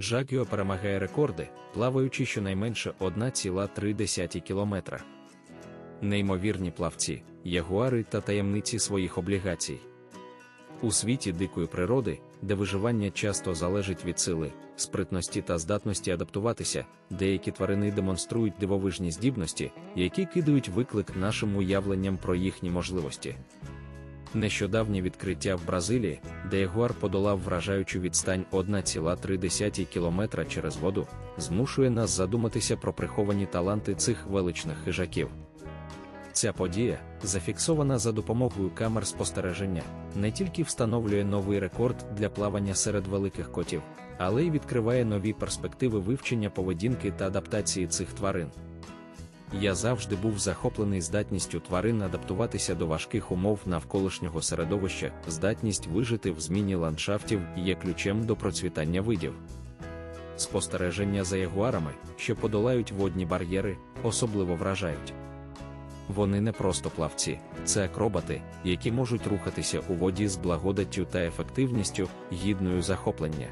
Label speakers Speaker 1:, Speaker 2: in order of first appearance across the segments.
Speaker 1: Джагіо перемагає рекорди, плаваючи щонайменше 1,3 кілометра. Неймовірні плавці, ягуари та таємниці своїх облігацій. У світі дикої природи, де виживання часто залежить від сили, спритності та здатності адаптуватися, деякі тварини демонструють дивовижні здібності, які кидають виклик нашим уявленням про їхні можливості. Нещодавнє відкриття в Бразилії, де ягуар подолав вражаючу відстань 1,3 км через воду, змушує нас задуматися про приховані таланти цих величних хижаків. Ця подія, зафіксована за допомогою камер спостереження, не тільки встановлює новий рекорд для плавання серед великих котів, але й відкриває нові перспективи вивчення поведінки та адаптації цих тварин. Я завжди був захоплений здатністю тварин адаптуватися до важких умов навколишнього середовища, здатність вижити в зміні ландшафтів є ключем до процвітання видів. Спостереження за ягуарами, що подолають водні бар'єри, особливо вражають. Вони не просто плавці, це акробати, які можуть рухатися у воді з благодаттю та ефективністю, гідною захоплення.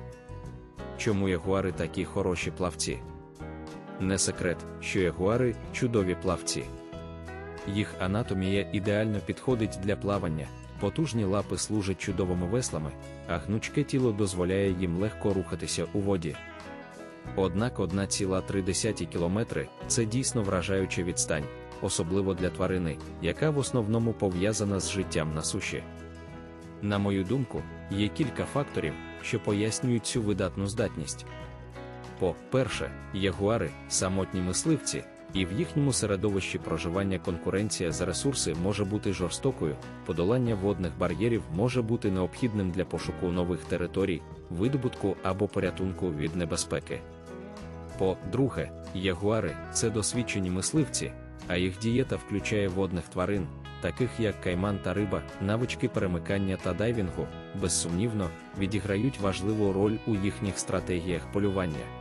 Speaker 1: Чому ягуари такі хороші плавці? Не секрет, що ягуари чудові плавці. Їх анатомія ідеально підходить для плавання, потужні лапи служать чудовими веслами, а гнучке тіло дозволяє їм легко рухатися у воді. Однак 1,3 км це дійсно вражаюча відстань, особливо для тварини, яка в основному пов'язана з життям на суші. На мою думку, є кілька факторів, що пояснюють цю видатну здатність. По-перше, ягуари самотні мисливці, і в їхньому середовищі проживання конкуренція за ресурси може бути жорстокою, подолання водних бар'єрів може бути необхідним для пошуку нових територій, видобутку або порятунку від небезпеки. По-друге, ягуари це досвідчені мисливці, а їх дієта включає водних тварин, таких як кайман та риба, навички перемикання та дайвінгу, безсумнівно, відіграють важливу роль у їхніх стратегіях полювання.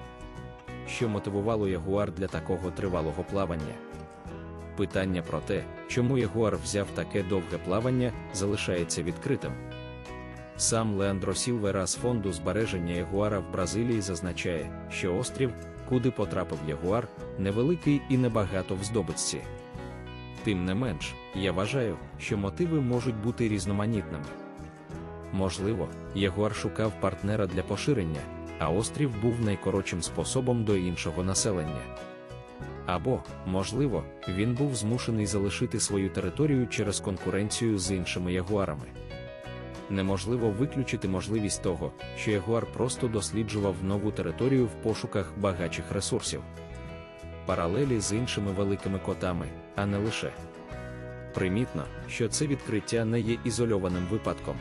Speaker 1: Що мотивувало ягуар для такого тривалого плавання? Питання про те, чому ягуар взяв таке довге плавання, залишається відкритим. Сам Леандро Сілвера з фонду збереження ягуара в Бразилії зазначає, що острів, куди потрапив ягуар, невеликий і небагато в здобичці. Тим не менш, я вважаю, що мотиви можуть бути різноманітними. Можливо, ягуар шукав партнера для поширення, а острів був найкоротшим способом до іншого населення. Або, можливо, він був змушений залишити свою територію через конкуренцію з іншими ягуарами. Неможливо виключити можливість того, що ягуар просто досліджував нову територію в пошуках багачих ресурсів. Паралелі з іншими великими котами, а не лише. Примітно, що це відкриття не є ізольованим випадком.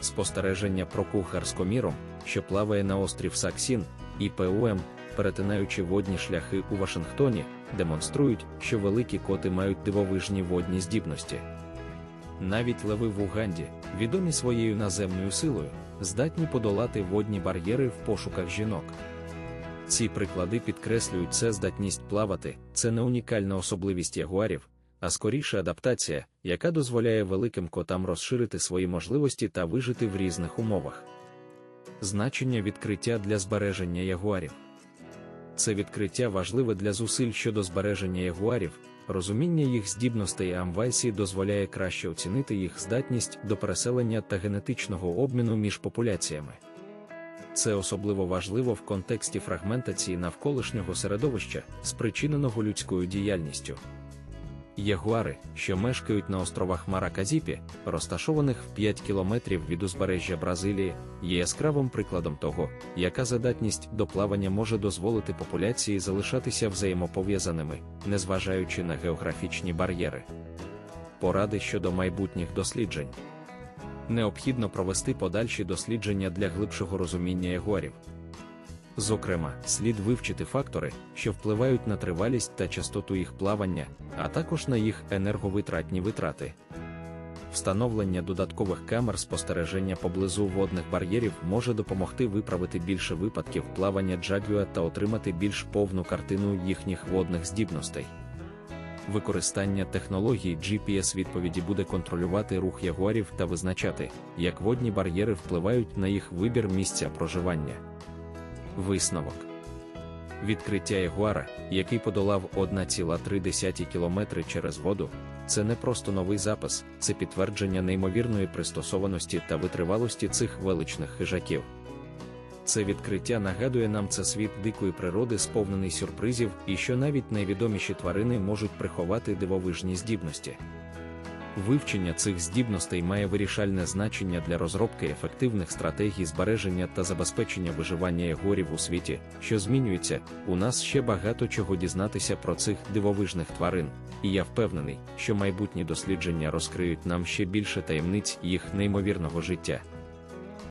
Speaker 1: Спостереження про кухар з коміром, що плаває на острів Саксін, і ПУМ, перетинаючи водні шляхи у Вашингтоні, демонструють, що великі коти мають дивовижні водні здібності. Навіть леви в Уганді, відомі своєю наземною силою, здатні подолати водні бар'єри в пошуках жінок. Ці приклади підкреслюють це здатність плавати, це не унікальна особливість ягуарів, а скоріше адаптація, яка дозволяє великим котам розширити свої можливості та вижити в різних умовах. Значення відкриття для збереження ягуарів. Це відкриття важливе для зусиль щодо збереження ягуарів, розуміння їх здібностей Амвайсі дозволяє краще оцінити їх здатність до переселення та генетичного обміну між популяціями. Це особливо важливо в контексті фрагментації навколишнього середовища, спричиненого людською діяльністю. Ягуари, що мешкають на островах Мараказіпі, розташованих в 5 кілометрів від узбережжя Бразилії, є яскравим прикладом того, яка задатність до плавання може дозволити популяції залишатися взаємопов'язаними, незважаючи на географічні бар'єри. Поради щодо майбутніх досліджень. Необхідно провести подальші дослідження для глибшого розуміння ягуарів. Зокрема, слід вивчити фактори, що впливають на тривалість та частоту їх плавання, а також на їх енерговитратні витрати. Встановлення додаткових камер спостереження поблизу водних бар'єрів може допомогти виправити більше випадків плавання джагюа та отримати більш повну картину їхніх водних здібностей. Використання технології GPS відповіді буде контролювати рух ягуарів та визначати, як водні бар'єри впливають на їх вибір місця проживання. Висновок. Відкриття ягуара, який подолав 1,3 км через воду, це не просто новий запис, це підтвердження неймовірної пристосованості та витривалості цих величних хижаків. Це відкриття нагадує нам це світ дикої природи, сповнений сюрпризів, і що навіть найвідоміші тварини можуть приховати дивовижні здібності. Вивчення цих здібностей має вирішальне значення для розробки ефективних стратегій збереження та забезпечення виживання ягорів у світі, що змінюється. У нас ще багато чого дізнатися про цих дивовижних тварин, і я впевнений, що майбутні дослідження розкриють нам ще більше таємниць їх неймовірного життя.